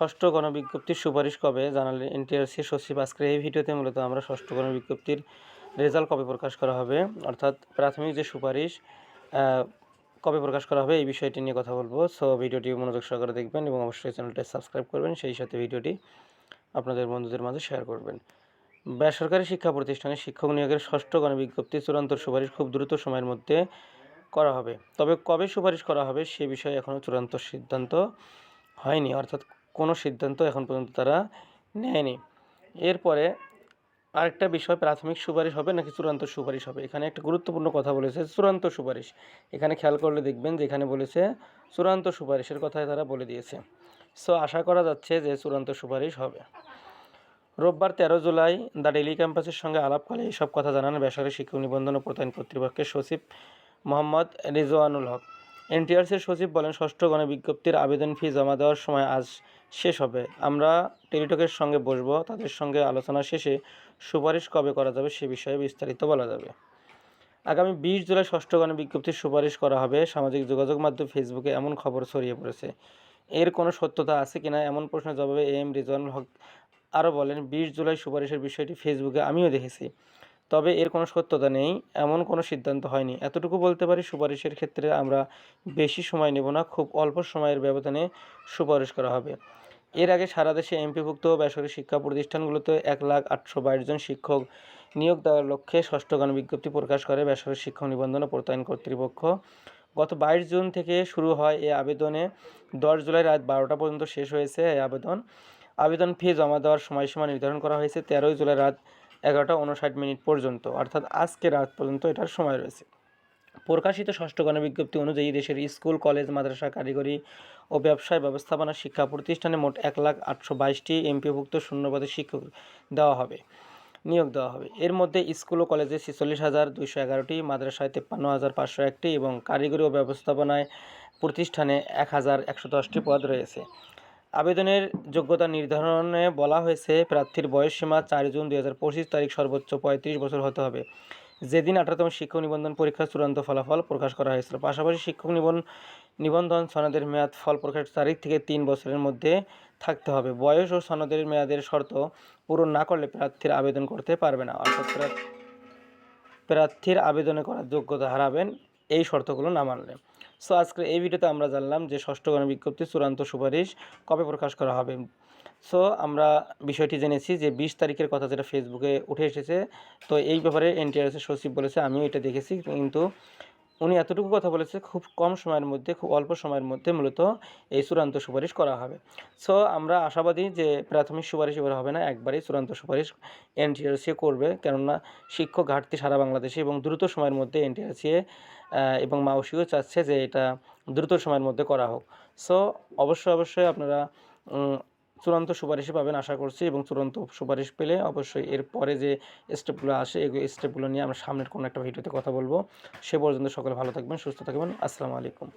ষষ্ঠ গণবিজ্ঞপ্তির সুপারিশ কবে জানালেন এনটিআরসি সচিব। আজকের এই ভিডিওতে মূলত আমরা ষষ্ঠ গণবিজ্ঞপ্তির রেজাল্ট কবে প্রকাশ করা হবে, অর্থাৎ প্রাথমিক যে সুপারিশ কবে প্রকাশ করা হবে এই বিষয়টি নিয়ে কথা বলব। সো ভিডিওটি মনোযোগ সহকারে দেখবেন এবং অবশ্যই চ্যানেলটি সাবস্ক্রাইব করবেন, সেই সাথে ভিডিওটি আপনাদের বন্ধুদের মাঝে শেয়ার করবেন। বেসরকারি শিক্ষা প্রতিষ্ঠানে শিক্ষক নিয়োগের ষষ্ঠ গণবিজ্ঞপ্তি চূড়ান্ত সুপারিশ খুব দ্রুত সময়ের মধ্যে করা হবে। তবে কবে সুপারিশ করা হবে সে বিষয়ে এখনও চূড়ান্ত সিদ্ধান্ত হয়নি, অর্থাৎ কোনো সিদ্ধান্ত এখন পর্যন্ত তারা নেয়নি। এরপরে আরেকটা বিষয়, প্রাথমিক সুপারিশ হবে নাকি চূড়ান্ত সুপারিশ হবে? এখানে একটা গুরুত্বপূর্ণ কথা বলেছে, চূড়ান্ত সুপারিশ। এখানে খেয়াল করলে দেখবেন যে এখানে বলেছে চূড়ান্ত সুপারিশের কথাই তারা বলে দিয়েছে। সো আশা করা যাচ্ছে যে চূড়ান্ত সুপারিশ হবে। রোববার তেরো জুলাই দ্য ডেলি ক্যাম্পাসের সঙ্গে আলাপকালে এইসব কথা জানান বেসরকারি শিক্ষক নিবন্ধন ও প্রত্যয়ন কর্তৃপক্ষের সচিব মোহাম্মদ রিজওয়ানুল হক। এনটিআরসির সচিব বলেন, ষষ্ঠ গণবিজ্ঞপ্তির আবেদন ফি জমা দেওয়ার সময় আজ শেষ হবে। আমরা টেলিটকের সঙ্গে বসবো, তাদের সঙ্গে আলোচনা শেষে সুপারিশ কবে করা যাবে সে বিষয়ে বিস্তারিত বলা যাবে। আগামী বিশ জুলাই ষষ্ঠ গণবিজ্ঞপ্তির সুপারিশ করা হবে। সামাজিক যোগাযোগ মাধ্যম ফেসবুকে এমন খবর ছড়িয়ে পড়েছে। এর কোনো সত্যতা আছে কিনা এমন প্রশ্নের জবাবে এম রিজওয়ানুল হক আরও বলেন, বিশ জুলাই সুপারিশের বিষয়টি ফেসবুকে আমিও দেখেছি। তবে এর কোনো সত্যতা নেই, এমন কোনো সিদ্ধান্ত হয়নি। এতটুকু বলতে পারি, সুপারিশের ক্ষেত্রে আমরা বেশি সময় নেব না, খুব অল্প সময়ের ব্যবধানে সুপারিশ করা হবে। এর আগে সারা দেশে এমপিভুক্ত বেসরকারি শিক্ষা প্রতিষ্ঠানগুলোতে এক লাখ আটশো বাইশ জন শিক্ষক নিয়োগ দেওয়ার লক্ষ্যে ষষ্ঠ গণবিজ্ঞপ্তি প্রকাশ করে বেসরকারি শিক্ষক নিবন্ধন ও প্রত্যয়ন কর্তৃপক্ষ। গত বাইশ জুন থেকে শুরু হয় এই আবেদনে। দশ জুলাই রাত বারোটা পর্যন্ত শেষ হয়েছে এই আবেদন। আবেদন ফি জমা দেওয়ার সময়সীমা নির্ধারণ করা হয়েছে। তেরোই জুলাই রাত এগারোটা উনষাট মিনিট পর্যন্ত, অর্থাৎ আজকে রাত পর্যন্ত এটার সময় রয়েছে। প্রকাশিত ষষ্ঠ গণবিজ্ঞপ্তি অনুযায়ী দেশের স্কুল, কলেজ, মাদ্রাসা কারিগরি ও ব্যবসায় ব্যবস্থাপনা শিক্ষা প্রতিষ্ঠানে মোট এক লাখ আটশো বাইশটি এমপিভুক্ত শূন্যপদে শিক্ষক দেওয়া হবে, নিয়োগ দেওয়া হবে। এর মধ্যে স্কুল ও কলেজে ছেচল্লিশ হাজার দুইশো এগারোটি, মাদ্রাসায় তেপ্পান্ন হাজার পাঁচশো একটি এবং কারিগরি ও ব্যবস্থাপনায় প্রতিষ্ঠানে এক হাজার একশো দশটি পদ রয়েছে। আবেদনের যোগ্যতা নির্ধারণে বলা হয়েছে, প্রার্থীর বয়সসীমা চার জুন দুই হাজার পঁচিশ তারিখ সর্বোচ্চ পঁয়ত্রিশ বছর হতে হবে। যেদিন আঠারোতম শিক্ষক নিবন্ধন পরীক্ষার চূড়ান্ত ফলাফল প্রকাশ করা হয়েছিল, পাশাপাশি শিক্ষক নিবন, নিবন্ধন সনদের মেয়াদ ফল প্রকাশের তারিখ থেকে তিন বছরের মধ্যে থাকতে হবে। বয়স ও সনদের মেয়াদের শর্ত পূরণ না করলে প্রার্থীর আবেদন করতে পারবে না। অর্থাৎ প্রা- প্রার্থীর আবেদনে করার যোগ্যতা হারাবেন, এই শর্তগুলো না মানলে। সো আজকের এই ভিডিওতে আমরা জানলাম যে ষষ্ঠ গণবিজ্ঞপ্তি চূড়ান্ত সুপারিশ কবে প্রকাশ করা হবে। সো আমরা বিষয়টি জেনেছি যে বিশ তারিখের কথা যেটা ফেসবুকে উঠে এসেছে, তো এই ব্যাপারে এনটিআরএসের সচিব বলেছে, আমিও এটা দেখেছি, কিন্তু উনি এতটুকু কথা বলেছে, খুব কম সময়ের মধ্যে, খুব অল্প সময়ের মধ্যে মূলত এই চূড়ান্ত সুপারিশ করা হবে। সো আমরা আশাবাদী যে প্রাথমিক সুপারিশ এবার হবে না, একবারেই চূড়ান্ত সুপারিশ এনটিআরসি করবে। কেননা শিক্ষক ঘাটতি সারা বাংলাদেশে এবং দ্রুত সময়ের মধ্যে এনটিআরসি এবং মাউসিও চাচ্ছে যে এটা দ্রুত সময়ের মধ্যে করা হোক। সো অবশ্যই অবশ্যই আপনারা চূড়ান্ত সুপারিশ পাবেন আশা করছি এবং চূড়ান্ত সুপারিশ পেলে অবশ্যই এর পরে যে স্টেপগুলো আসে, এই স্টেপগুলো নিয়ে আমরা সামনের কোনো একটা ভিডিওতে কথা বলব। সে পর্যন্ত সকলে ভালো থাকবেন, সুস্থ থাকবেন। আসসালামু আলাইকুম।